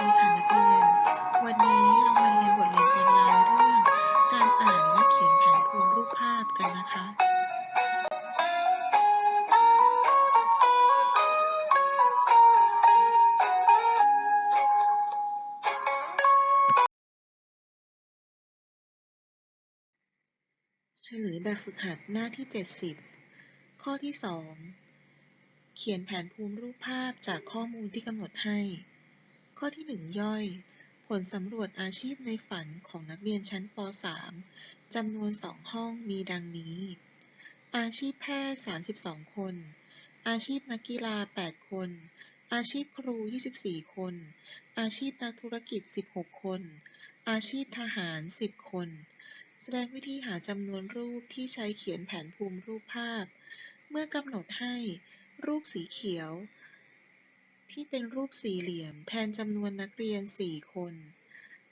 ดีค่ะนักเรียน วันนี้เรามาเรียนบทเรียนออนไลน์เรื่องการอ่านและเขียนแผนภูมิรูปภาพกันนะคะ เฉลยแบบฝึกหัดหน้าที่ 70 ข้อที่ 2 เขียนแผนภูมิรูปภาพจากข้อมูลที่กำหนดให้ ข้อที่ 1 ย่อย ผลสำรวจอาชีพในฝันของนักเรียนชั้นป .3 จำนวน 2 ห้องมีดังนี้ อาชีพแพทย์ 32 คน อาชีพนักกีฬา 8 คน อาชีพครู 24 คน อาชีพนักธุรกิจ 16 คน อาชีพทหาร 10 คน แสดงวิธีหาจำนวนรูปที่ใช้เขียนแผนภูมิรูปภาพ เมื่อกำหนดให้รูปสีเขียว ที่เป็นรูปสี่เหลี่ยม แทนจำนวนนักเรียน 4 คน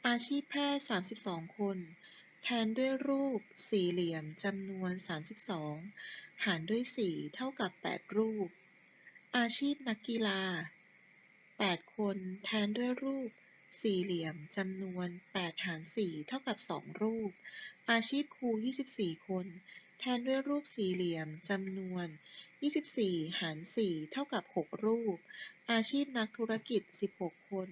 อาชีพแพทย์ 32 คน แทนด้วยรูปสี่เหลี่ยมจำนวน 32 หารด้วย 4 เท่ากับ 8 รูป อาชีพนักกีฬา 8 คนแทนด้วยรูปสี่เหลี่ยมจำนวน 8 หาร 4 เท่ากับ 2 รูป อาชีพครู 24 คน แทนด้วยรูปสี่เหลี่ยมจำนวน 24 หาร 4 เท่ากับ 6 รูป อาชีพนักธุรกิจ 16 คน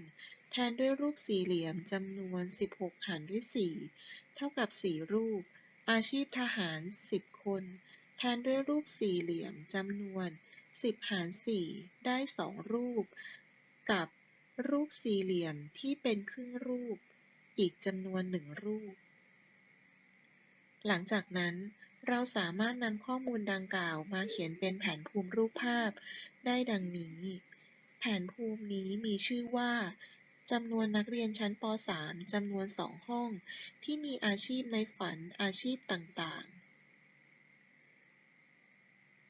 แทนด้วยรูปสี่เหลี่ยมจำนวน 16 หารด้วย 4 เท่ากับ 4 รูป อาชีพทหาร 10 คน แทนด้วยรูปสี่เหลี่ยมจำนวน 10 หาร 4 ได้ 2 รูป กับรูปสี่เหลี่ยมที่เป็นครึ่งรูป อีกจำนวนหนึ่งรูป หลังจากนั้น เราสามารถนำข้อมูลดังกล่าวมาเขียนเป็นแผนภูมิรูปภาพได้ดังนี้ แผนภูมินี้มีชื่อว่าจำนวนนักเรียนชั้นป .3 จำนวน 2 ห้อง ที่มีอาชีพในฝันอาชีพต่างๆ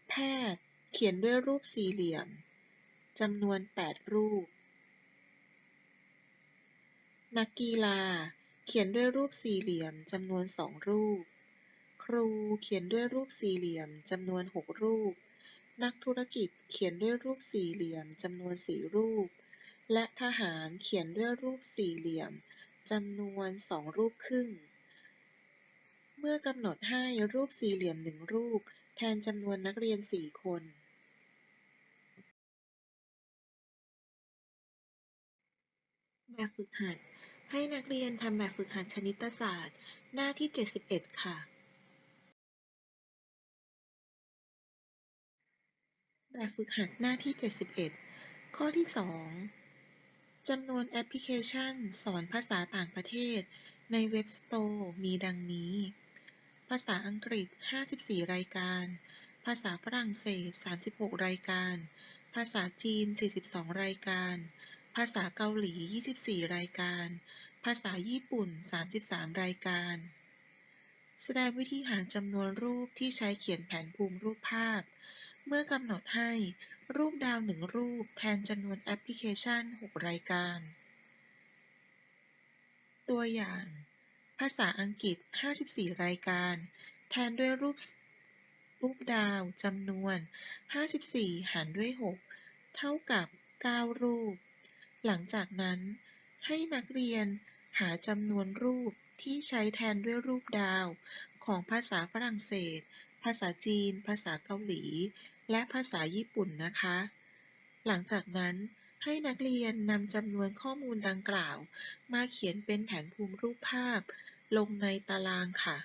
แพทย์เขียนด้วยรูปสี่เหลี่ยมจำนวน 8 รูป นักกีฬาเขียนด้วยรูปสี่เหลี่ยมจำนวนสองรูป ครูเขียนด้วยรูปสี่เหลี่ยมจำนวนหกรูป นักธุรกิจเขียนด้วยรูปสี่เหลี่ยมจำนวนสี่รูป และทหารเขียนด้วยรูปสี่เหลี่ยมจำนวนสองรูปครึ่ง เมื่อกำหนดให้รูปสี่เหลี่ยมหนึ่งรูป แทนจำนวนนักเรียนสี่คนแบบฝึกหัด ให้นักเรียนทำแบบฝึกหัดคณิตศาสตร์ หน้าที่ 71 ค่ะ แบบฝึกหัดหน้าที่ 71 ข้อที่ 2 จำนวนแอปพลิเคชันสอนภาษาต่างประเทศ ในเว็บสโตร์มีดังนี้ ภาษาอังกฤษ 54 รายการ ภาษาฝรั่งเศส 36 รายการ ภาษาจีน 42 รายการ ภาษาเกาหลี 24 รายการ ภาษาญี่ปุ่น 33 รายการแสดงวิธีหาจำนวนรูปที่ใช้เขียนแผนภูมิรูปภาพ เมื่อกำหนดให้รูปดาวหนึ่งรูปแทนจำนวนแอปพลิเคชัน 6 รายการ ตัวอย่าง ภาษาอังกฤษ 54 รายการ แทนด้วยรูปรูปดาวจำนวน 54 หารด้วย 6 เท่ากับ 9 รูป หลังจากนั้น ให้นักเรียนหาจำนวนรูปที่ใช้แทนด้วยรูปดาว ของภาษาฝรั่งเศส ภาษาจีน ภาษาเกาหลี และภาษาญี่ปุ่นนะคะ หลังจากนั้นให้นักเรียนนำจำนวนข้อมูลดังกล่าว มาเขียนเป็นแผนภูมิรูปภาพ ลงในตารางค่ะ